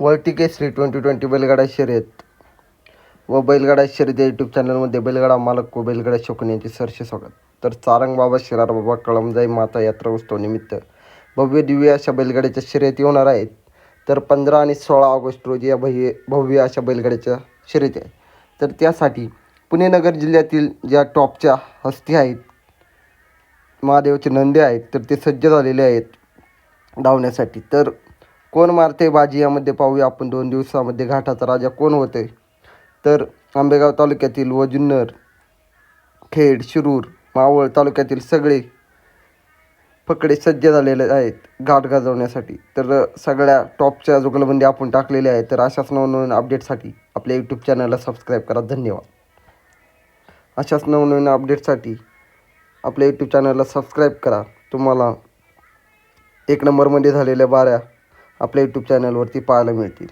World केसरी twenty twenty बैलगाडा शर्यत व बैलगाडा शर्यत यूट्यूब चॅनलमध्ये बैलगाडा मालक व बैलगाडा शौकीन यांचे सरसे स्वागत. तर चारंग बाबा शिरार बाबा कळमजाई माता यात्रा उत्सव निमित्त भव्य दिव्य अशा बैलगाड्याच्या शर्यती होणार आहेत. तर पंधरा आणि सोळा ऑगस्ट रोजी या भव्य भव्य अशा बैलगाड्याच्या शर्यती आहे तर त्यासाठी पुणे नगर जिल्ह्यातील ज्या टॉपच्या हस्ती आहेत महादेवाचे नंदी आहेत तर ते सज्ज झालेले आहेत धावण्यासाठी. तर कोण मारते बाजी यामध्ये पाहूया आपण. दोन दिवसामध्ये घाटाचा राजा कोण होते? तर आंबेगाव तालुक्यातील व जुन्नर खेड शिरूर मावळ तालुक्यातील सगळे फकडे सज्ज झालेले आहेत घाट गाजवण्यासाठी. तर सगळ्या टॉपच्या जुगलबंदी आपण टाकलेल्या आहेत. तर अशाच नवनवीन अपडेटसाठी आपल्या यूट्यूब चॅनलला सबस्क्राईब करा. धन्यवाद. अशाच नवनवीन अपडेटसाठी आपल्या यूट्यूब चॅनलला सबस्क्राईब करा. तुम्हाला एक नंबरमध्ये झालेल्या बाऱ्या आपल्या यूट्यूब चॅनलवरती पाहायला मिळतील.